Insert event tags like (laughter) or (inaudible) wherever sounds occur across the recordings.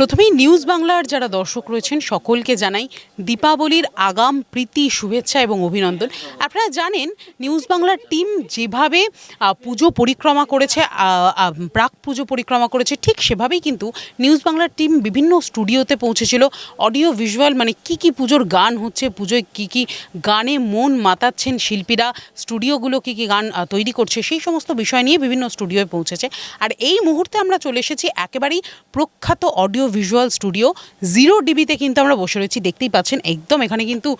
প্রথমেই নিউজ বাংলার যারা দর্শক রয়েছেন, সকলকে জানাই দীপাবলির আগাম প্রীতি, শুভেচ্ছা এবং অভিনন্দন। আপনারা জানেন, নিউজ বাংলার টিম যেভাবে পুজো পরিক্রমা করেছে প্রাক পুজো পরিক্রমা করেছে, ঠিক সেভাবেই কিন্তু নিউজ বাংলার টিম বিভিন্ন স্টুডিওতে পৌঁছেছিল। অডিও, ভিজুয়াল মানে কি কি পুজোর গান হচ্ছে, পুজোয় কি কি গানে মন মাতাচ্ছেন শিল্পীরা, স্টুডিওগুলো কি কি গান তৈরি করছে, সেই সমস্ত বিষয় নিয়ে বিভিন্ন স্টুডিওয়ে পৌঁছেছে। আর এই মুহূর্তে আমরা চলে এসেছি একেবারেই প্রখ্যাত অডিও ভিজুয়াল স্টুডিও জিরো ডিবিতে কিন্তু আমরা বসে রয়েছি, দেখতেই পাচ্ছেন, একদম এখানে কিন্তু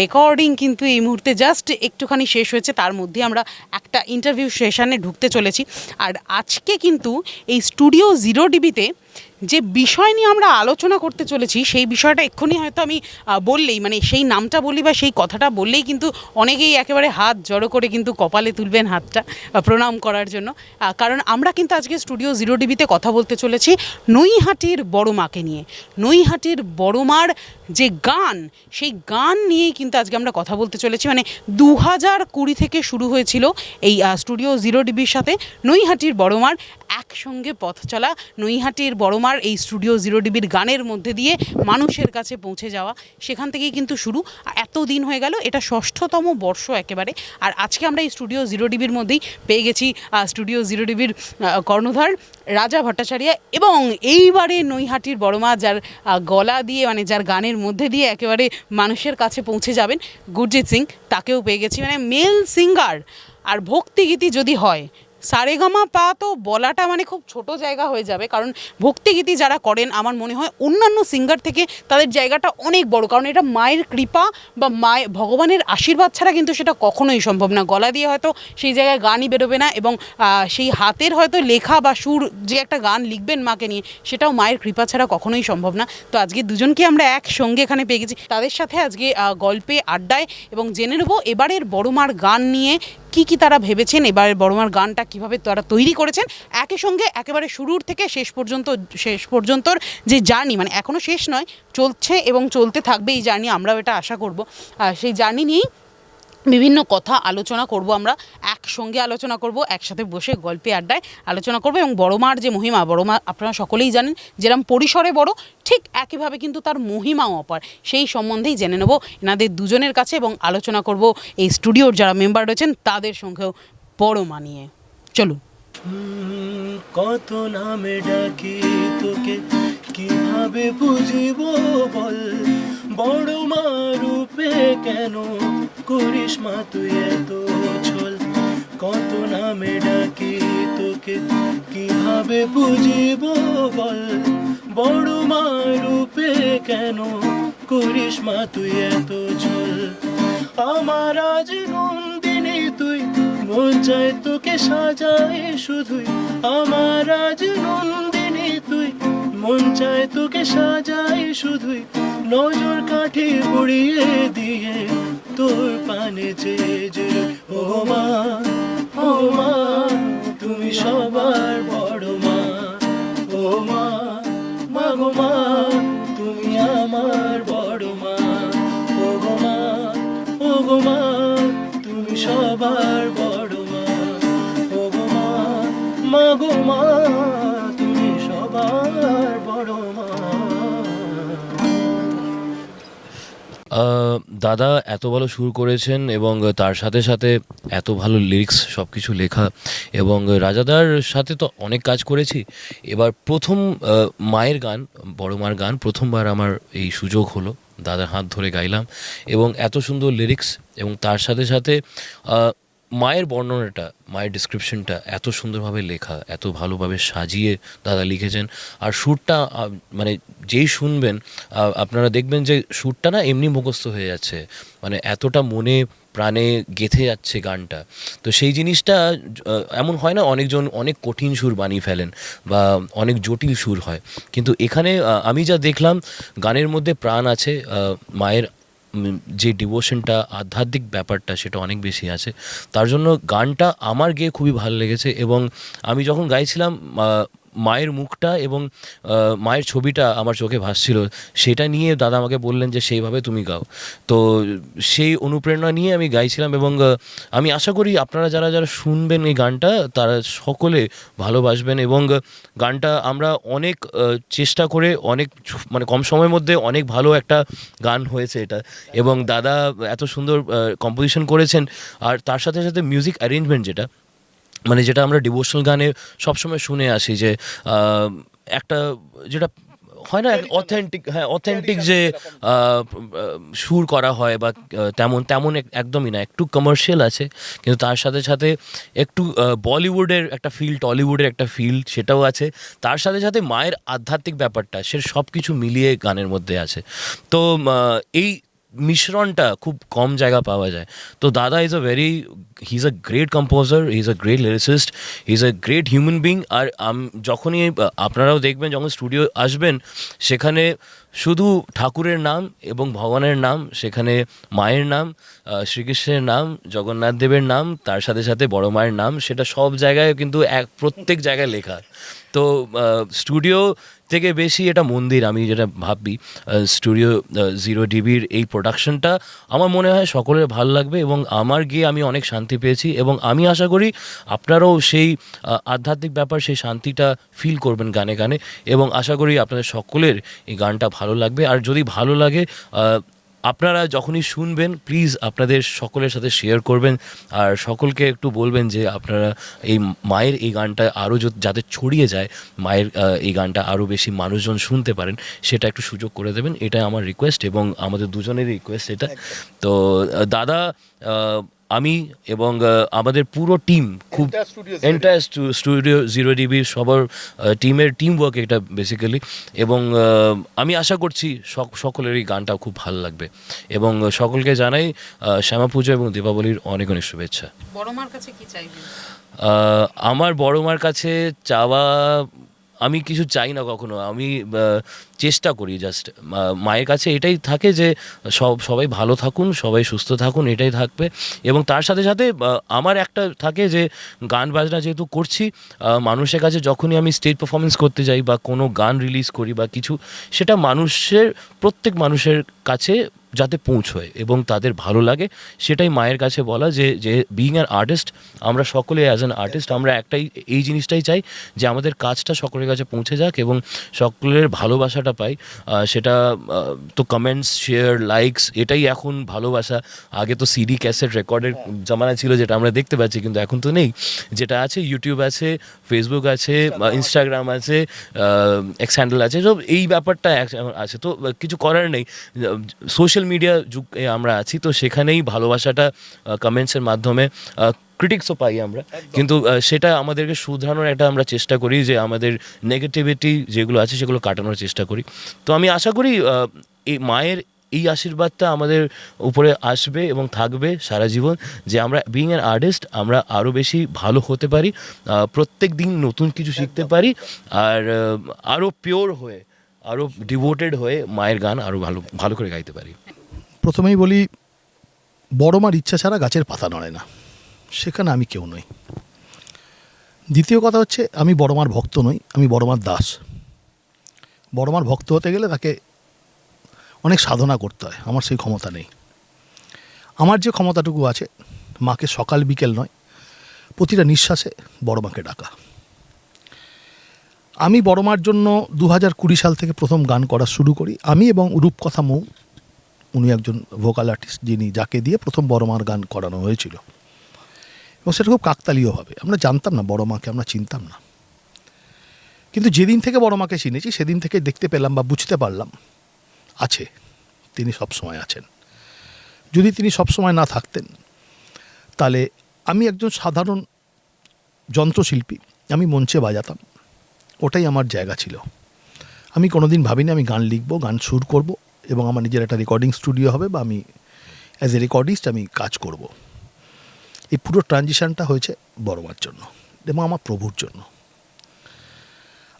রেকর্ডিং কিন্তু এই মুহূর্তে জাস্ট একটুখানি শেষ হয়েছে, তার মধ্যে আমরা একটা ইন্টারভিউ সেশানে ঢুকতে চলেছি। আর আজকে কিন্তু এই স্টুডিও জিরো ডিবিতে যে বিষয় নিয়ে আমরা আলোচনা করতে চলেছি, সেই বিষয়টা এক্ষুনি হয়তো আমি বললেই মানে সেই নামটা বলি বা সেই কথাটা বললেই কিন্তু অনেকেই একেবারে হাত জড়ো করে কিন্তু কপালে তুলবেন হাতটা প্রণাম করার জন্য। কারণ আমরা কিন্তু আজকে স্টুডিও জিরো ডিবিতে কথা বলতে চলেছি নৈহাটির বড় মাকে নিয়ে। নৈহাটির বড় মার যে গান, সেই গান নিয়েই কিন্তু আজকে আমরা কথা বলতে চলেছি। মানে দু হাজার কুড়ি থেকে শুরু হয়েছিল এই স্টুডিও জিরো ডিবির সাথে নৈহাটির বড় মার একসঙ্গে পথ চলা, নৈহাটির বড়মার এই স্টুডিও জিরো ডিবির গানের মধ্যে দিয়ে মানুষের কাছে পৌঁছে যাওয়া, সেখান থেকেই কিন্তু শুরু। এত দিন হয়ে গেল, এটা ষষ্ঠতম বর্ষ একেবারে। আর আজকে আমরা এই স্টুডিও জিরো ডিবির মধ্যেই পেয়ে গেছি স্টুডিও জিরো ডিবির কর্ণধার রাজা ভট্টাচার্য এবং এইবারে নৈহাটির বড়মা, যার গলা দিয়ে মানে যার গানের মধ্যে দিয়ে একেবারে মানুষের কাছে পৌঁছে যাবেন গুরজিৎ সিং, তাকেও পেয়ে গেছি। মানে মেল সিঙ্গার আর ভক্তিগীতি যদি হয় সারেগামা পা তো বলাটা মানে খুব ছোট জায়গা হয়ে যাবে, কারণ ভক্তিগীতি যারা করেন, আমার মনে হয় অন্যান্য সিঙ্গার থেকে তাদের জায়গাটা অনেক বড়, কারণ এটা মায়ের কৃপা বা মায়ের ভগবানের আশীর্বাদ ছাড়া কিন্তু সেটা কখনোই সম্ভব না। গলা দিয়ে হয়তো সেই জায়গায় গানই বেরোবে না এবং সেই হাতের হয়তো লেখা বা সুর যে একটা গান লিখবেন মাকে নিয়ে, সেটাও মায়ের কৃপা ছাড়া কখনোই সম্ভব না। তো আজকে দুজনকে আমরা একসঙ্গে এখানে পেয়ে গেছি। তাদের সাথে আজকে গল্পে, আড্ডায় এবং জেনে নেব এবারের বড়মার গান নিয়ে কি কি তারা ভেবেছেন? এবারের বড়মার গানটা কীভাবে তারা তৈরি করেছেন? একই সঙ্গে একেবারে শুরুর থেকে শেষ পর্যন্ত, শেষ পর্যন্তর যে জার্নি মানে এখনও শেষ নয়, চলছে এবং চলতে থাকবে এই জার্নি, আমরাও এটা আশা করব। সেই জার্নি নিয়েই বিভিন্ন কথা আলোচনা করব আমরা, একসঙ্গে আলোচনা করব, একসাথে বসে গল্পে আড্ডায় আলোচনা করব এবং বড় মার যে মহিমা, বড় মা আপনারা সকলেই জানেন যেরকম পরিসরে বড়, ঠিক একইভাবে কিন্তু তার মহিমাও অপার। সেই সম্বন্ধেই জেনে নেব এনাদের দুজনের কাছে এবং আলোচনা করব এই স্টুডিওর যারা মেম্বার রয়েছেন, তাদের সঙ্গেও বড় মানিয়ে চলুন। কত নামে ডাকি তোকে, কীভাবে বুঝিব বল? বড় মা রূপে কেন করিস মা তুই এত ছল? কত নামে ডাকি তোকে, কীভাবে বুঝিব বল? বড় মা রূপে কেন করিস মা তুই এত ছল? আমার আজ নন্দিনী তুই মন চায় তোকে সাজায় শুধুই, আমার আজ নন্দিনী তুই। মন চায় তোকে সাজায় শুধুই, নজর কাঠি পুড়িয়ে দিয়ে তোর পানে যে যে, ও মা ও মা, তুমি সবার দাদা এত ভালো সুর করেছেন এবং তার সাথে সাথে এত ভালো লিরিক্স সব কিছু লেখা এবং রাজাদার সাথে তো অনেক কাজ করেছি। এবার প্রথম মায়ের গান, বড় মার গান প্রথমবার আমার এই সুযোগ হলো। দাদার হাত ধরে গাইলাম এবং এত সুন্দর লিরিক্স এবং তার সাথে সাথে মায়ের বর্ণনাটা, মায়ের ডিসক্রিপশনটা এত সুন্দরভাবে লেখা, এত ভালোভাবে সাজিয়ে দাদা লিখেছেন। আর সুরটা মানে যেই শুনবেন আপনারা দেখবেন যে সুরটা না এমনি মুখস্থ হয়ে যাচ্ছে। মানে এতটা মনে প্রাণে গেথে যাচ্ছে গানটা। তো সেই জিনিসটা এমন হয় না অনেকজন অনেক কঠিন সুর বানিয়ে ফেলেন বা অনেক জটিল সুর হয়। কিন্তু এখানে আমি যা দেখলাম, গানের মধ্যে প্রাণ আছে মায়ের যে ডিভোশনটা আধ্যাত্মিক ব্যাপারটা সেটা অনেক বেশি আছে। তার জন্য গানটা আমার গেয়ে খুবই ভালো লেগেছে এবং আমি যখন গাইছিলাম মায়ের মুখটা এবং মায়ের ছবিটা আমার চোখে ভাসছিল, সেটা নিয়ে দাদা আমাকে বললেন যে সেইভাবে তুমি গাও। তো সেই অনুপ্রেরণা নিয়ে আমি গাইছিলাম এবং আমি আশা করি আপনারা যারা যারা শুনবেন এই গানটা, তারা সকলে ভালোবাসবেন এবং গানটা আমরা অনেক চেষ্টা করে অনেক মানে কম সময়ের মধ্যে অনেক ভালো একটা গান হয়েছে এটা। এবং দাদা এত সুন্দর কম্পোজিশন করেছেন, আর তার সাথে সাথে মিউজিক অ্যারেঞ্জমেন্ট যেটা মানে যেটা আমরা ডিভোশনাল গানে সবসময় শুনে আসি যে একটা যেটা হয় না অথেন্টিক হ্যাঁ অথেন্টিক যে সুর করা হয় বা তেমন তেমন এক- একদমই না একটু কমার্শিয়াল আছে কিন্তু তার সাথে সাথে একটু বলিউডের একটা ফিল টলিউডের একটা ফিল সেটাও আছে। তার সাথে সাথে মায়ের আধ্যাত্মিক ব্যাপারটা সে সব কিছু মিলিয়ে গানের মধ্যে আছে। তো এই মিশ্রণটা খুব কম জায়গা পাওয়া যায়। তো দাদা is a very he is a great composer he is a great lyricist he is a great human being আর যখনই, আপনারাও দেখবেন যখন স্টুডিও আসবেন, সেখানে শুধু ঠাকুরের নাম এবং ভগবানের নাম, সেখানে মায়ের নাম শ্রীকৃষ্ণের নাম, জগন্নাথ দেবের নাম, তার সাথে সাথে বড় মায়ের নাম, সেটা সব জায়গায় কিন্তু এক, প্রত্যেক জায়গায় লেখা। তো স্টুডিও থেকে বেশি এটা মন্দির, আমি যেটা ভাববি স্টুডিও জিরো ডিবির এই প্রোডাকশনটা আমার মনে হয় সকলের ভালো লাগবে এবং আমার গিয়ে আমি অনেক শান্তি পেয়েছি এবং আমি আশা করি আপনারাও সেই আধ্যাত্মিক ব্যাপার, সেই শান্তিটা ফিল করবেন গানে গানে এবং আশা করি আপনাদের সকলের এই গানটা ভালো লাগবে। আর যদি ভালো লাগে আপনারা যখনই শুনবেন প্লিজ আপনাদের সকলের সাথে শেয়ার করবেন। আর সকলকে একটু বলবেন যে আপনারা এই মায়ের এই গানটা আরও যাতে ছড়িয়ে যায় মায়ের এই গানটা আরও বেশি মানুষজন শুনতে পারেন সেটা একটু সুযোগ করে দেবেন। এটা আমার রিকোয়েস্ট এবং আমাদের দুজনের রিকোয়েস্ট এটা। তো দাদা আমি এবং আমাদের পুরো টিম খুব এন্টায়ার স্টুডিও জিরো ডিবির সবার টিমের টিম ওয়ার্ক এটা বেসিক্যালি এবং আমি আশা করছি সক- সকলের এই গানটা খুব ভালো লাগবে এবং সকলকে জানাই শ্যামা পুজো এবং দীপাবলির অনেক অনেক শুভেচ্ছা। বড় মার কাছে কি চাইবেন? আমার বড় মার কাছে চাওয়া আমি কিছু চাই না কখনো, আমি চেষ্টা করি জাস্ট মায়ের কাছে এটাই থাকে যে সব, সবাই ভালো থাকুন, সবাই সুস্থ থাকুন, এটাই থাকবে। এবং তার সাথে সাথে আমার একটা থাকে যে গান বাজনা যেহেতু করছি মানুষের কাছে যখনই আমি স্টেজ পারফরমেন্স করতে যাই বা কোনো গান রিলিজ করি বা কিছু, সেটা মানুষের, প্রত্যেক মানুষের কাছে যাতে পৌঁছয় এবং তাদের ভালো লাগে সেটাই মায়ের কাছে বলা যে যে বিইং অ্যান আর্টিস্ট আমরা সকলে অ্যাজ অ্যান আর্টিস্ট আমরা একটাই এই জিনিসটাই চাই যে আমাদের কাজটা সকলের কাছে পৌঁছে যাক এবং সকলের ভালোবাসাটা পাই। সেটা তো কমেন্টস শেয়ার লাইকস এটাই এখন ভালোবাসা। আগে তো সিডি ক্যাসেট রেকর্ডের জামানা ছিল যেটা আমরা দেখতে পাচ্ছি কিন্তু এখন তো নেই। যেটা আছে ইউটিউব আছে ফেসবুক আছে ইনস্টাগ্রাম আছে। এক্স হ্যান্ডেল আছে সব এই ব্যাপারটা আছে। তো কিছু করার নেই। সোশ্যাল মিডিয়া যুগে আমরা আছি তো সেখানেই ভালোবাসাটা কমেন্টসের মাধ্যমে ক্রিটিক্সও পাই আমরা। কিন্তু সেটা আমাদেরকে শুধরানোর একটা আমরা চেষ্টা করি যে আমাদের নেগেটিভিটি যেগুলো আছে সেগুলো কাটানোর চেষ্টা করি। তো আমি আশা করি এই মায়ের এই আশীর্বাদটা আমাদের উপরে আসবে এবং থাকবে সারা জীবন যে আমরা বিং অ্যান আর্টিস্ট আমরা আরও বেশি ভালো হতে পারি প্রত্যেক দিন নতুন কিছু শিখতে পারি আর আরও পিওর হয়ে আরও ডিভোটেড হয়ে মায়ের গান আরও ভালো ভালো করে গাইতে পারি। প্রথমেই বলি, বড় মার ইচ্ছা ছাড়া গাছের পাতা নড়ে না। সেখানে আমি কেউ নই। দ্বিতীয় কথা হচ্ছে, আমি বড় মার ভক্ত নই, আমি বড় মার দাস। বড় মার ভক্ত হতে গেলে তাকে অনেক সাধনা করতে হয়, আমার সেই ক্ষমতা নেই। আমার যে ক্ষমতাটুকু আছে, মাকে সকাল বিকেল নয়, প্রতিটা নিঃশ্বাসে বড় মাকে ডাকা। আমি বড় মার জন্য দু হাজার কুড়ি সাল থেকে প্রথম গান করা শুরু করি। আমি এবং রূপকথা মৌ উনি একজন ভোকাল আর্টিস্ট যিনি, যাকে দিয়ে প্রথম বড় মার গান করানো হয়েছিল। এবং সেটা খুব কাকতালীয় হবে। আমরা জানতাম না বড় মাকে, আমরা চিনতাম না। কিন্তু যেদিন থেকে বড় মাকে চিনেছি, সেদিন থেকে দেখতে পেলাম বা বুঝতে পারলাম, আছে। তিনি সব সময় আছেন। যদি তিনি সব সময় না থাকতেন, তাহলে আমি একজন সাধারণ যন্ত্রশিল্পী, আমি মঞ্চে বাজাতাম। ওটাই আমার জায়গা ছিল। আমি কোনোদিন ভাবিনি আমি গান লিখব, গান সুর করব। এবং আমার নিজের একটা রেকর্ডিং স্টুডিও হবে বা আমি অ্যাজ এ রেকর্ডিস্ট আমি কাজ করব। এই পুরো ট্রানজিশানটা হয়েছে বড়মার জন্য এবং আমার প্রভুর জন্য।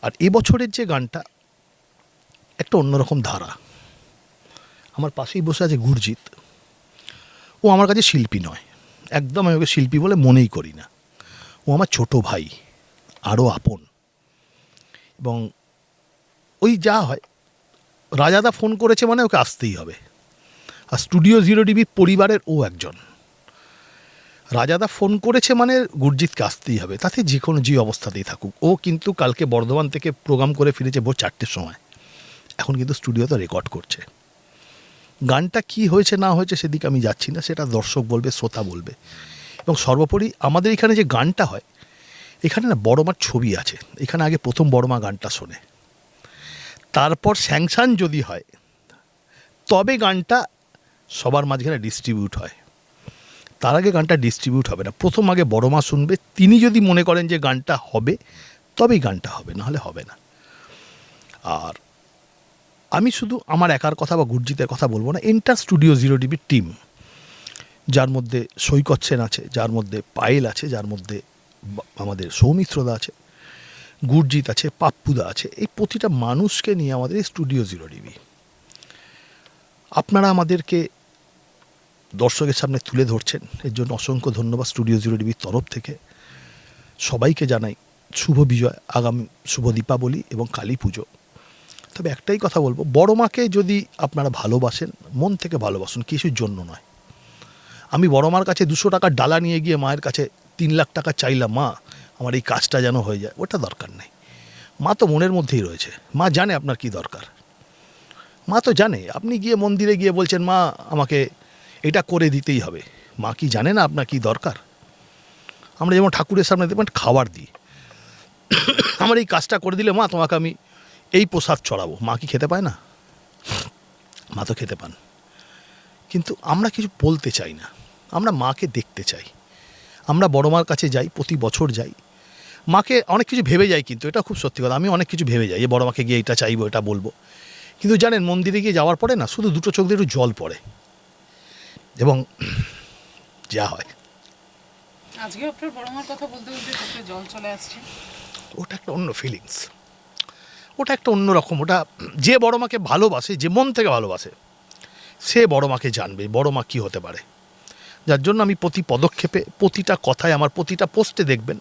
আর এবছরের যে গানটা, একটা অন্যরকম ধারা। আমার পাশেই বসে আছে গুরজিৎ। ও আমার কাছে শিল্পী নয়। একদম আমি ওকে শিল্পী বলে মনেই করি না। ও আমার ছোট ভাই, আরও আপন। এবং ওই যা হয় রাজাদা ফোন করেছে মানে ওকে আসতেই হবে। আর স্টুডিও জিরো ডিবি পরিবারের ও একজন। রাজাদা ফোন করেছে মানে গুরজিৎকে আসতেই হবে। তাতে যে কোনো যে অবস্থাতেই থাকুক। ও কিন্তু কালকে বর্ধমান থেকে প্রোগ্রাম করে ফিরেছে ভোর চারটের সময়। এখন কিন্তু স্টুডিওতে রেকর্ড করছে। গানটা কি হয়েছে, না হয়েছে সেদিকে আমি যাচ্ছি না। সেটা দর্শক বলবে, শ্রোতা বলবে। এবং সর্বোপরি আমাদের এখানে যে গানটা হয়, এখানে না বড় মার ছবি আছে। এখানে আগে প্রথম বড় মা গানটা শোনে। তারপর স্যাংশন যদি হয়, তবে গানটা সবার মাঝখানে ডিস্ট্রিবিউট হয়। তার আগে গানটা ডিস্ট্রিবিউট হবে না। প্রথম আগে বড় মা শুনবে, তিনি যদি মনে করেন যে গানটা হবে, তবেই গানটা হবে, নাহলে হবে না। আর আমি শুধু আমার একার কথা বা গুরজিতের কথা বলব না এন্টার স্টুডিও জিরো ডিবির টিম যার মধ্যে সৈকত সেন আছে, যার মধ্যে পায়েল আছে, যার মধ্যে আমাদের সৌমিত্রদা আছে গুরজিৎ আছে, পাপ্পুদা আছে, এই প্রতিটা মানুষকে নিয়ে আমাদের স্টুডিও জিরো ডিবি আপনারা আমাদেরকে দর্শকের সামনে তুলে ধরছেন, এর জন্য অসংখ্য ধন্যবাদ স্টুডিও জিরো ডিবির তরফ থেকে। সবাইকে জানাই শুভ বিজয়, আগামী শুভ দীপাবলি এবং কালী পুজো। তবে একটাই কথা বলব, বড় মাকে যদি আপনারা ভালোবাসেন, মন থেকে ভালোবাসুন, কিছুর জন্য নয়। আমি বড় মার কাছে দুশো টাকার ডালা নিয়ে গিয়ে মায়ের কাছে তিন লাখ টাকা চাইলাম, মা আমার এই কাজটা যেন হয়ে যায়, ওটা দরকার নেই। মা তো মনের মধ্যেই রয়েছে। মা জানে আপনার কি দরকার। মা তো জানে, আপনি গিয়ে মন্দিরে গিয়ে বলছেন, মা, আমাকে এটা করে দিতেই হবে। মা কি জানে না আপনার কি দরকার? আমরা যেমন ঠাকুরের সামনে দেখবেন খাবার দিই। আমার এই কাজটা করে দিলে, মা, তোমাকে আমি এই প্রসাদ চড়াবো মা কি খেতে পায় না? মা তো খেতে পান। কিন্তু আমরা কিছু বলতে চাই না। আমরা মাকে দেখতে চাই। আমরা বড় মার কাছে যাই, প্রতি বছর যাই। মাকে অনেক কিছু ভেবে যায় কিন্তু এটা খুব সত্যি কথা। আমি অনেক কিছু ভেবে যাই যে বড় মাকে গিয়ে এটা চাইব এটা বলব। কিন্তু জানেন মন্দিরে গিয়ে যাওয়ার পরে না শুধু দুটো চোখ দিয়ে একটু জল পড়ে। এবং (clears throat) যা হয়। আজকে আপনার বড় মার কথা বলতে বলতে চোখে জল চলে আসছে। ওটা একটা অন্য ফিলিংস ওটা একটা অন্য রকম। ওটা (clears throat) যে বড় মাকে ভালোবাসে যে মন থেকে ভালোবাসে সে বড় মাকে জানবে বড় মা কী হতে পারে। যার জন্য আমি প্রতি পদক্ষেপে প্রতিটা কথায় আমার প্রতিটা পোস্টে দেখবেন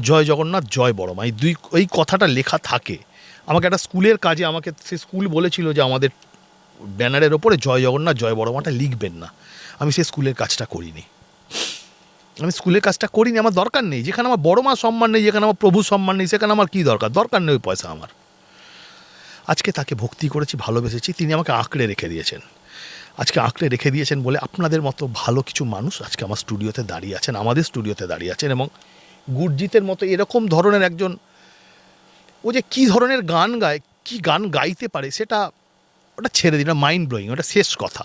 জয় জগন্নাথ, জয় বড় মা এই দুই, এই কথাটা লেখা থাকে। আমাকে একটা স্কুলের কাজে আমাকে, সে স্কুল বলেছিল যে আমাদের ব্যানারের ওপরে জয় জগন্নাথ, জয় বড় মাটা লিখবেন না। আমি সেই স্কুলের কাজটা করিনি। আমি স্কুলের কাজটা করিনি, আমার দরকার নেই। যেখানে আমার বড় মা সম্মান নেই, যেখানে আমার প্রভু সম্মান নেই, সেখানে আমার কী দরকার? দরকার নেই ওই পয়সা আমার। আজকে তাকে ভক্তি করেছি, ভালোবেসেছি, তিনি আমাকে আঁকড়ে রেখে দিয়েছেন। আজকে আঁকড়ে রেখে দিয়েছেন বলে আপনাদের মতো ভালো কিছু মানুষ আজকে আমার স্টুডিওতে দাঁড়িয়ে আছেন, আমাদের স্টুডিওতে দাঁড়িয়ে আছেন এবং গুরজিতের মতো এরকম ধরনের একজন ও যে কী ধরনের গান গায় কী গান গাইতে পারে সেটা ওটা ছেড়ে দিন মাইন্ড ব্লোয়িং ওটা শেষ কথা।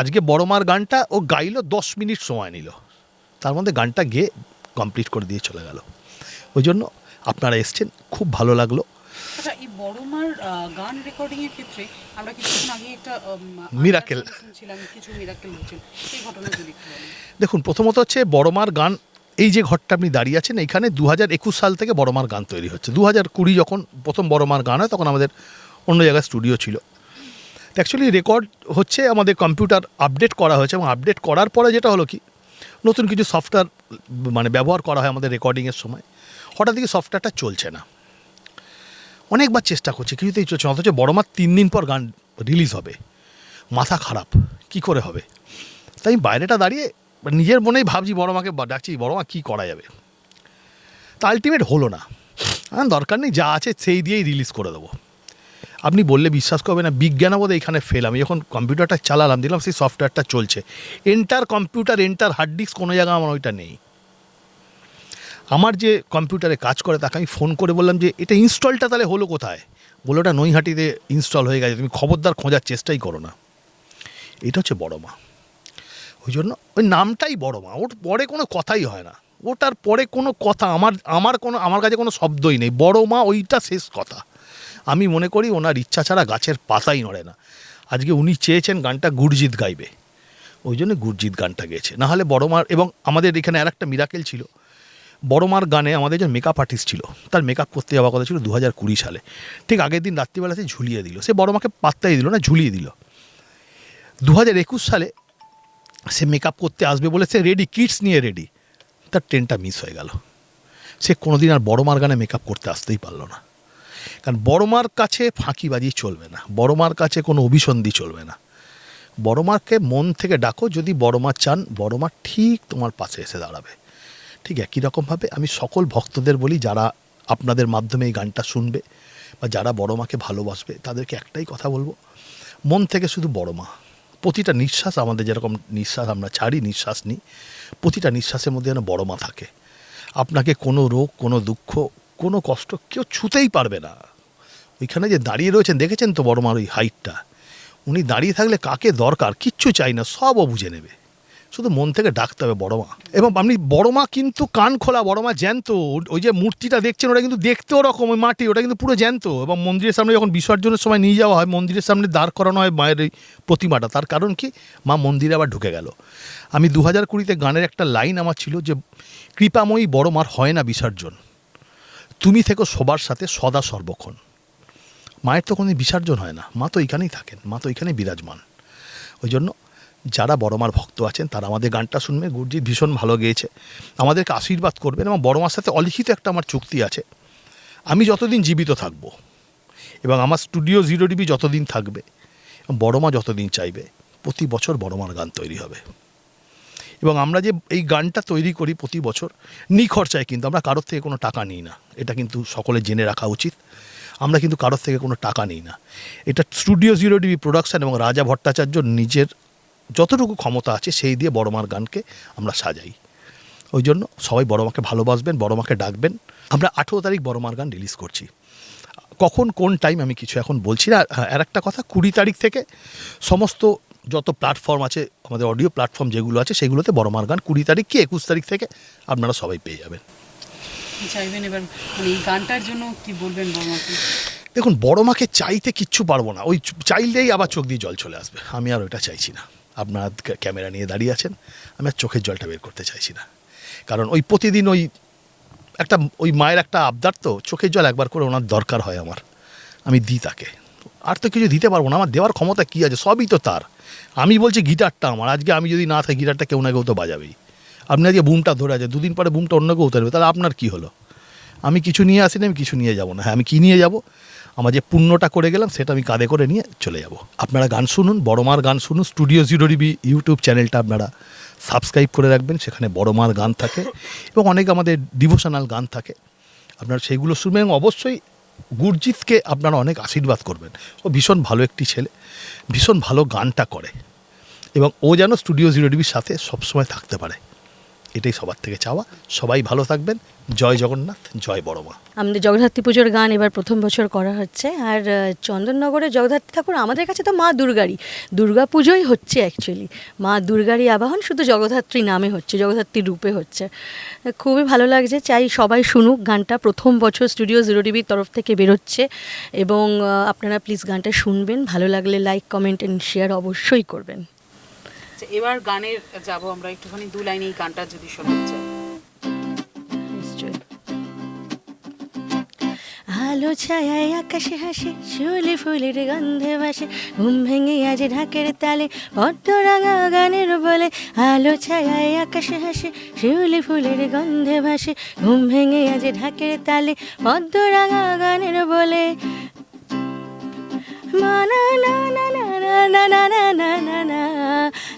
আজকে বড় মার গানটা ও গাইলো দশ মিনিট সময় নিল। তার মধ্যে গানটা গেয়ে কমপ্লিট করে দিয়ে চলে গেল। ওই জন্য আপনারা এসছেন খুব ভালো লাগল। আচ্ছা এই গান রেকর্ডিং এর ক্ষেত্রে আমরা কিছুক্ষণ আগে একটা কিছু মিরাকেল সেই ঘটনা। দেখুন প্রথমত হচ্ছে বড়মার গান এই যে ঘরটা আপনি দাঁড়িয়ে আছেন এখানে দু হাজার একুশ সাল থেকে বড়মার গান তৈরি হচ্ছে। দু হাজার কুড়ি যখন প্রথম বড়মার গান হয়, তখন আমাদের অন্য জায়গায় স্টুডিও ছিল। অ্যাকচুয়ালি রেকর্ড হচ্ছে আমাদের কম্পিউটার আপডেট করা হয়েছে এবং আপডেট করার পরে যেটা হলো কি, নতুন কিছু সফটওয়্যার মানে ব্যবহার করা হয় আমাদের রেকর্ডিংয়ের সময়। হঠাৎ থেকে সফটওয়্যারটা চলছে না। অনেকবার চেষ্টা করছি কিছুতেই চলছে অথচ বড়মার তিন দিন পর গান রিলিজ হবে। মাথা খারাপ, কি করে হবে? তাই বাইরেটা দাঁড়িয়ে নিজের মনেই ভাবছি, বড় মাকে ডাকছি, বড় মা কী করা যাবে? তা আলটিমেট হলো না। দরকার নেই, যা আছে সেই দিয়েই রিলিজ করে দেবো। আপনি বললে বিশ্বাস করবে না বিজ্ঞানবোধ এখানে ফেল আমি যখন কম্পিউটারটা চালালাম দিলাম সেই সফটওয়্যারটা চলছে। Enter computer enter hard disk কোনো জায়গায় আমার ওইটা নেই। আমার যে কম্পিউটারে কাজ করে, তাকে আমি ফোন করে বললাম যে, এটা ইনস্টলটা তাহলে হলো কোথায়? বলল, ওটা নৈহাটিতে ইনস্টল হয়ে গেছে। তুমি খবরদার খোঁজার চেষ্টাই করো না। এটা হচ্ছে বড় মা। ওই জন্য ওই নামটাই বড় মা। ওর পরে কোনো কথাই হয় না। ওটার পরে কোনো কথা, আমার আমার কোনো, আমার কাছে কোনো শব্দই নেই। বড় মা ওইটা শেষ কথা। আমি মনে করি ওনার ইচ্ছা ছাড়া গাছের পাতাই নড়ে না। আজকে উনি চেয়েছেন গানটা গুরজিৎ গাইবে। ওই জন্য গুরজিৎ গানটা গেয়েছে। নাহলে বড় মার, এবং আমাদের এখানে আর একটা মিরাকেল ছিল। বড় মার গানে আমাদের যে মেকআপ আর্টিস্ট ছিল। তার মেকআপ করতে যাওয়ার কথা ছিল দু হাজার কুড়ি সালে। ঠিক আগের দিন রাত্রিবেলা সে ঝুলিয়ে দিল। সে বড় মাকে পাত্তাই দিল না, ঝুলিয়ে দিল। দু হাজার একুশ সালে সে মেকআপ করতে আসবে বলে সে রেডি কিডস নিয়ে রেডি তার ট্রেনটা মিস হয়ে গেল। সে কোনোদিন আর বড় মার গানে মেকআপ করতে আসতেই পারল না। কারণ বড়মার কাছে ফাঁকি ফাঁকিবাজি চলবে না, বড়মার কাছে কোনো অভিসন্ধি চলবে না। বড়মাকে মন থেকে ডাকো, যদি বড়মা চান, বড়মা ঠিক তোমার পাশে এসে দাঁড়াবে। ঠিক একই রকমভাবে আমি সকল ভক্তদের বলি, যারা আপনাদের মাধ্যমে এই গানটা শুনবে বা যারা বড় মাকে ভালোবাসবে, তাদেরকে একটাই কথা বলব, মন থেকে শুধু বড় মা প্রতিটা নিঃশ্বাস আমাদের যেরকম নিঃশ্বাস, আমরা ছাড়ি, নিঃশ্বাস নিই, প্রতিটা নিঃশ্বাসের মধ্যে যেন বড় মা থাকে। আপনাকে কোনো রোগ, কোনো দুঃখ, কোনো কষ্ট কেউ ছুতেই পারবে না। ওইখানে যে দাঁড়িয়ে রয়েছেন, দেখেছেন তো বড় মার ওই হাইটটা উনি দাঁড়িয়ে থাকলে কাকে দরকার? কিচ্ছু চাই না, সবও বুঝে নেবে। শুধু মন থেকে ডাকতে হবে বড় মা। এবং আপনি বড় মা কিন্তু কান খোলা, বড় মা জ্যান্ত। ওই যে মূর্তিটা দেখছেন, ওটা কিন্তু দেখতেও রকম ওই মাটি, ওটা কিন্তু পুরো জ্যান্ত। এবং মন্দিরের সামনে যখন বিসর্জনের সময় নিয়ে যাওয়া হয়, মন্দিরের সামনে দাঁড় করানো হয় মায়ের এই প্রতিমাটা। তার কারণ কি? মা মন্দিরে আবার ঢুকে গেল। আমি দু হাজার কুড়িতে গানের একটা লাইন আমার ছিল যে, কৃপাময়ী বড় মার হয় না বিসর্জন। তুমি থেকো সবার সাথে সদা সর্বক্ষণ। মায়ের তো কোনো বিসর্জন হয় না। মা তো এখানেই থাকেন, মা তো এখানেই বিরাজমান। ওই জন্য যারা বড় মার ভক্ত আছেন, তারা আমাদের গানটা শুনবে। গুরুজি ভীষণ ভালো গেয়েছে। আমাদেরকে আশীর্বাদ করবেন এবং বড় মার সাথে অলিখিত একটা আমার চুক্তি আছে। আমি যতদিন জীবিত থাকব এবং আমার স্টুডিও জিরো ডিবি যতদিন থাকবে, এবং বড় মা যতদিন চাইবে, প্রতি বছর বড় মার গান তৈরি হবে। এবং আমরা যে এই গানটা তৈরি করি প্রতি বছর নিখরচায় কিন্তু আমরা কারোর থেকে কোনো টাকা নিই না। এটা কিন্তু সকলে জেনে রাখা উচিত। আমরা কিন্তু কারোর থেকে কোনো টাকা নিই না। এটা স্টুডিও জিরো ডিবি প্রোডাকশন এবং রাজা ভট্টাচার্য নিজের যতটুকু ক্ষমতা আছে সেই দিয়ে বড়মার গানকে আমরা সাজাই। ওই জন্য সবাই বড়মাকে ভালোবাসবেন বড়মাকে ডাকবেন। আমরা আঠেরো তারিখ বড়মার গান রিলিজ করছি। কখন কোন টাইম আমি কিছু এখন বলছি না। হ্যাঁ আর একটা কথা কুড়ি তারিখ থেকে সমস্ত যত প্ল্যাটফর্ম আছে আমাদের অডিও প্ল্যাটফর্ম যেগুলো আছে সেগুলোতে বড়মার গান কুড়ি তারিখ কি একুশ তারিখ থেকে আপনারা সবাই পেয়ে যাবেন। চাইবেন এবার? মানে এই গানটার জন্য কি বলবেন বর্মাকে দেখুন বড় মাকে চাইতে কিচ্ছু পারব না। ওই চাইলেই আবার চোখ দিয়ে জল চলে আসবে। আমি আর ওইটা চাইছি না। আপনার ক্যামেরা নিয়ে দাঁড়িয়ে আছেন, আমি আর চোখের জলটা বের করতে চাইছি না। কারণ ওই প্রতিদিন ওই একটা, ওই মায়ের একটা আবদার তো, চোখের জল একবার করে ওনার দরকার হয় আমার। আমি দিই তাকে। আর তো কিছু দিতে পারব না, আমার দেওয়ার ক্ষমতা কী আছে, সবই তো তার। আমি বলছি গিটারটা আমার, আজকে আমি যদি না থাকি, গিটারটা কেউ না কেউ তো বাজাবেই। আপনি আজকে বুমটা ধরে আছে, দুদিন পরে বুমটা অন্য কেউ ধরবে তাহলে আপনার কী হলো? আমি কিছু নিয়ে আসিনি, আমি কিছু নিয়ে যাব না। হ্যাঁ আমি কী নিয়ে যাব? আমার যে পুণ্যটা করে গেলাম, সেটা আমি কাঁধে করে নিয়ে চলে যাব। আপনারা গান শুনুন বড়মার গান শুনুন স্টুডিও জিরো ডিবি ইউটিউব চ্যানেলটা আপনারা সাবস্ক্রাইব করে রাখবেন, সেখানে বড়মার গান থাকে এবং অনেক আমাদের ডিভোশনাল গান থাকে। আপনারা সেইগুলো শুনবেন এবং অবশ্যই গুরজিৎকে আপনারা অনেক আশীর্বাদ করবেন। ও ভীষণ ভালো একটি ছেলে, ভীষণ ভালো গানটা করে এবং ও যেন স্টুডিও জিরো ডিবির সাথে সবসময় থাকতে পারে। এটাই সবার থেকে চাওয়া। সবাই ভালো থাকবেন। জয় জগন্নাথ, জয় বড়মা আমাদের জগদ্ধাত্রী পুজোর গান এবার প্রথম বছর করা হচ্ছে। আর চন্দননগরে জগদ্ধাত্রী ঠাকুর আমাদের কাছে তো মা দুর্গারই। দুর্গা পুজোই হচ্ছে অ্যাকচুয়ালি মা দুর্গারই আবাহন শুধু জগদ্ধাত্রী নামে হচ্ছে, জগদ্ধাত্রী রূপে হচ্ছে। খুবই ভালো লাগছে। চাই সবাই শুনুক। গানটা প্রথম বছর স্টুডিও জিরো ডিবির তরফ থেকে বেরোচ্ছে। এবং আপনারা প্লিজ গানটা শুনবেন। ভালো লাগলে লাইক কমেন্ট অ্যান্ড শেয়ার অবশ্যই করবেন। আচ্ছা, এবার গানের যাব আমরা একটুখানি দু লাইনে এই গানটা যদি চাই নিশ্চয়ই আলো ছায়ায় আকাশে হাসে শিউলি ফুলের গন্ধে বাসে ঘুম ভেঙে আজ ঢাকের তালে পদ্ম রাঙা গানের বলে আলো ছায়ায় আকাশে হাসে শিউলি ফুলের গন্ধে ভাসে ঘুম ভেঙে আজ ঢাকের তালে পদ্ম রাঙা গানের বলে না না না না না না না না না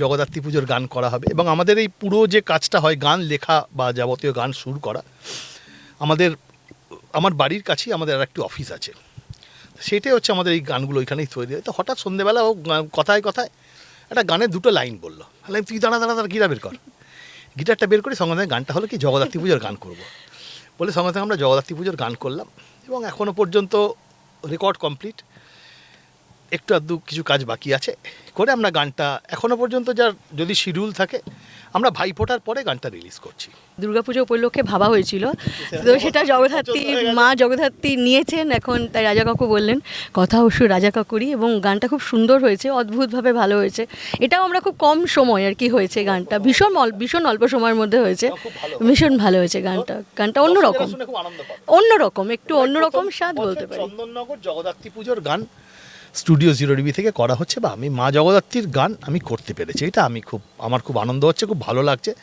জগদ্ধাত্রী পুজোর গান করা হবে এবং আমাদের এই পুরো যে কাজটা হয় গান, লেখা বা যাবতীয় গান সুর করা, আমাদের, আমার বাড়ির কাছেই আমাদের আর একটি অফিস আছে। সেটাই হচ্ছে আমাদের এই গানগুলো ওইখানেই তৈরি হয় তো হঠাৎ সন্ধেবেলা ও কথায় কথায় একটা গানের দুটো লাইন বলল। লাইন তুই দাঁড়া দাঁড়া দাঁড়া, গিটার বের কর। গিটারটা বের করে সঙ্গে সঙ্গে গানটা হলো কি, জগদ্ধাত্রী পুজোর গান করব। বলে সঙ্গে সঙ্গে আমরা জগদ্ধাত্রী পুজোর গান করলাম এবং এখনও পর্যন্ত রেকর্ড কমপ্লিট। একটু আধটু কিছু কাজ বাকি আছে করে আমরা গানটা এখনও পর্যন্ত যার যদি শিডিউল থাকে আমরা ভাইফোঁটার পরে গানটা রিলিজ করছি। দুর্গাপুজো উপলক্ষে ভাবা হয়েছিল। তো সেটা জগদ্ধাত্রী মা জগদ্ধাত্রী নিয়েছেন এখন তাই রাজা কাকু বললেন কথা অবশ্য রাজা কাকুরই এবং গানটা খুব সুন্দর হয়েছে অদ্ভুতভাবে ভালো হয়েছে। এটাও আমরা খুব কম সময় আর কি হয়েছে গানটা ভীষণ ভীষণ অল্প সময়ের মধ্যে হয়েছে। ভীষণ ভালো হয়েছে গানটা গানটা অন্যরকম। অন্যরকম একটু অন্যরকম স্বাদ বলতে পারি। চন্দননগর জগদ্ধাত্রী পুজোর গান স্টুডিও জিরো ডিবি থেকে করা হচ্ছে বা আমি মা জগদ্ধাত্রীর গান আমি করতে পেরেছি। এটা আমি খুব আমার খুব আনন্দ হচ্ছে খুব ভালো লাগছে।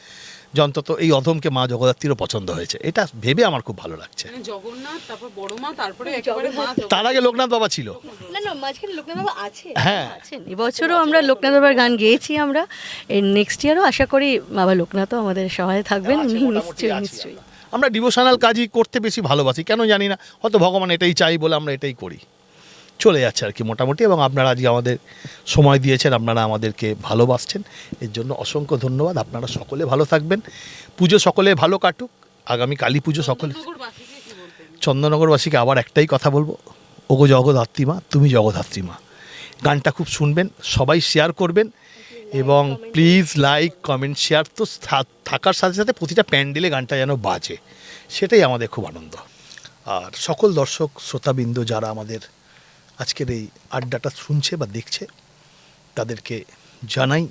যে অন্তত এই অধমকে মা জগদ্ধাত্রীরও পছন্দ হয়েছে। এটা ভেবে আমার খুব ভালো লাগছে। মানে জগন্নাথ তারপর বড় মা তারপরে একেবারে মা তার আগে লোকনাথ বাবা ছিল। না না মাঝখানে লোকনাথ বাবা আছে হ্যাঁ। আছেন। এবছরও আমরা লোকনাথ বাবার গান গেয়েছি আমরা। এর নেক্সট ইয়ারও আশা করি বাবা লোকনাথও আমাদের সহায় থাকবেন। নিশ্চয়ই। আমরা। ডিভোশনাল কাজই করতে বেশি ভালোবাসি। কেন জানি না হয়তো ভগবান এটাই চাই বলে আমরা এটাই করি। চলে যাচ্ছে আর কি মোটামুটি এবং আপনারা আজকে আমাদের সময় দিয়েছেন আপনারা আমাদেরকে ভালোবাসছেন। এর জন্য অসংখ্য ধন্যবাদ। আপনারা সকলে ভালো থাকবেন। পুজো সকলে ভালো কাটুক। আগামী কালী পুজো সকলে চন্দননগরবাসীকে আবার একটাই কথা বলব। ওগো জগদ্ধাত্রী মা তুমি জগদ্ধাত্রী মা। গানটা খুব শুনবেন সবাই শেয়ার করবেন এবং প্লিজ লাইক কমেন্ট শেয়ার তো থাকার সাথে সাথে প্রতিটা প্যান্ডেলে গানটা যেন বাজে। সেটাই আমাদের খুব আনন্দ। আর সকল দর্শক শ্রোতাবৃন্দ যারা আমাদের আজকের এই আড্ডাটা শুনছে বা দেখছে, তাদেরকে জানাই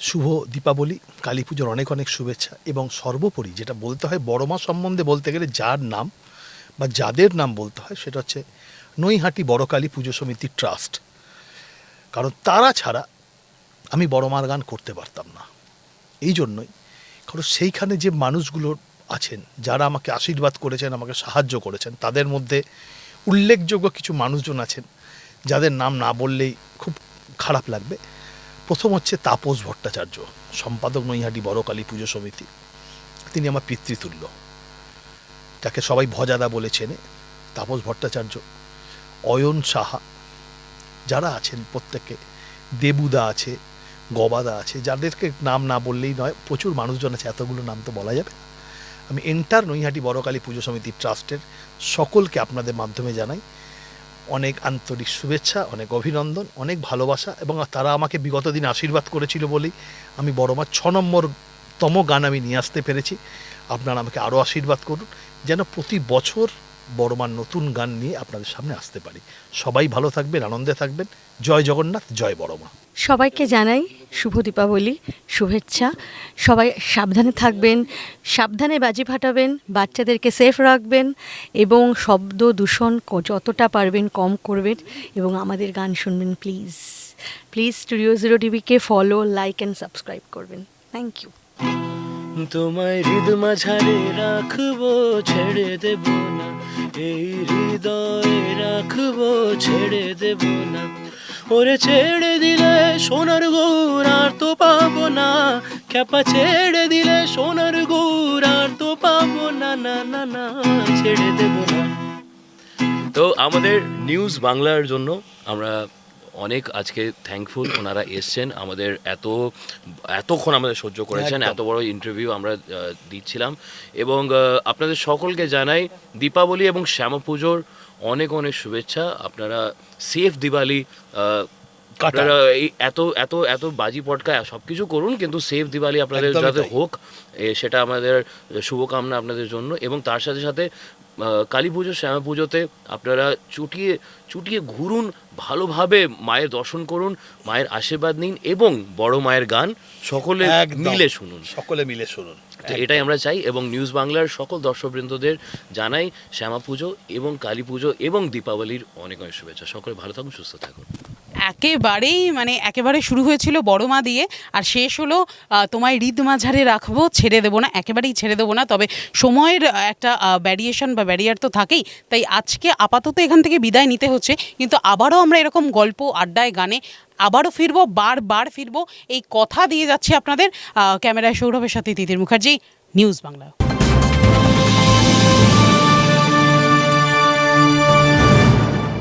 শুভ দীপাবলি, কালী পুজোর অনেক অনেক শুভেচ্ছা এবং সর্বোপরি যেটা বলতে হয় বড় মা সম্বন্ধে বলতে গেলে যার নাম বা যাদের নাম বলতে হয় সেটা হচ্ছে নৈহাটি বড় কালী পুজো সমিতি ট্রাস্ট। কারণ তারা ছাড়া আমি বড় মার গান করতে পারতাম না। এই জন্যই কারণ সেইখানে যে মানুষগুলো আছেন, যারা আমাকে আশীর্বাদ করেছেন, আমাকে সাহায্য করেছেন, তাদের মধ্যে উল্লেখযোগ্য কিছু মানুষজন আছেন, যাদের নাম না বললেই খুব খারাপ লাগবে। প্রথম হচ্ছে তাপস ভট্টাচার্য, সম্পাদক নৈহাটি বড়কালী পুজো সমিতি। তিনি আমার পিতৃতুল্য। তাকে সবাই ভজাদা বলে চেনে, তাপস ভট্টাচার্য, অয়ন সাহা। যারা আছেন প্রত্যেকে, দেবুদা আছে, গবাদা আছে, যাদেরকে নাম না বললেই নয়, প্রচুর মানুষজন আছে, এতগুলো নাম তো বলা যাবে। আমি এন্টার নৈহাটি বড়কালী পুজো সমিতি ট্রাস্টের সকলকে আপনাদের মাধ্যমে জানাই অনেক আন্তরিক শুভেচ্ছা, অনেক অভিনন্দন, অনেক ভালোবাসা এবং তারা আমাকে বিগত দিন আশীর্বাদ করেছিল বলেই আমি বড় মার ছ নম্বর তম গান আমি নিয়ে আসতে পেরেছি। আপনারা আমাকে আরও আশীর্বাদ করুন। যেন প্রতি বছর বড় মার নতুন গান নিয়ে আপনাদের সামনে আসতে পারি। সবাই ভালো থাকবেন, আনন্দে থাকবেন। জয় জগন্নাথ, জয় বড়মা। সবাইকে জানাই শুভ দীপাবলি, শুভেচ্ছা। সবাই সাবধানে থাকবেন, সাবধানে বাজি ফাটাবেন, বাচ্চাদেরকে সেফ রাখবেন এবং শব্দ দূষণ যতটা পারবেন কম করবেন এবং আমাদের গান শুনবেন প্লিজ প্লিজ স্টুডিও জিরো টিভিকে ফলো লাইক অ্যান্ড সাবস্ক্রাইব করবেন। থ্যাংক ইউ তোমায় হৃদ মাঝারে রাখব, ছেড়ে দেব না। এই হৃদয়ে রাখব, ছেড়ে দেব না। ওরে ছেড়ে দিলে সোনার গৌর আর তো পাবো না। খ্যাপা ছেড়ে দিলে সোনার গৌর আর তো পাবো না না না না, ছেড়ে দেব না। তো আমাদের নিউজ বাংলার জন্য আমরা অনেক আজকে থ্যাঙ্কফুল ওনারা এসছেন। আমাদের এত এতক্ষণ আমাদের সহ্য করেছেন এত বড় ইন্টারভিউ আমরা দিচ্ছিলাম। এবং আপনাদের সকলকে জানাই দীপাবলি এবং শ্যামা পুজোর অনেক অনেক শুভেচ্ছা। আপনারা সেফ দিওয়ালি আপনারা এই এত এত এত বাজি পটকা সব কিছু করুন কিন্তু সেফ দিওয়ালি আপনাদের যাতে হোক সেটা আমাদের শুভকামনা আপনাদের জন্য। এবং তার সাথে সাথে কালী পুজো শ্যামা পুজোতে আপনারা চুটিয়ে চুটিয়ে ঘুরুন ভালোভাবে মায়ের দর্শন করুন মায়ের আশীর্বাদ নিন এবং বড় মায়ের গান সকলে মিলে শুনুন। সকলে মিলে শুনুন। এটাই আমরা চাই এবং নিউজ বাংলার সকল দর্শকবৃন্দদের জানাই শ্যামা পুজো এবং কালী পুজো এবং দীপাবলির অনেক অনেক শুভেচ্ছা। সকলে ভালো থাকুন সুস্থ থাকুন। একেবারেই মানে একেবারে শুরু হয়েছিল বড় মা দিয়ে, আর শেষ হলো তোমায় হৃদ মাঝারে রাখব, ছেড়ে দেবো না, একেবারেই ছেড়ে দেবো না। তবে সময়ের একটা ব্যারিয়েশন বা ব্যারিয়ার তো থাকেই, তাই আজকে আপাতত এখান থেকে বিদায় নিতে হচ্ছে। কিন্তু আবারও আমরা এরকম গল্প, আড্ডায়, গানে আবারও ফিরবো, বারবার ফিরবো। এই কথা দিয়ে যাচ্ছে আপনাদের ক্যামেরায় সৌরভের সাথে তিতির মুখার্জি, নিউজ বাংলা।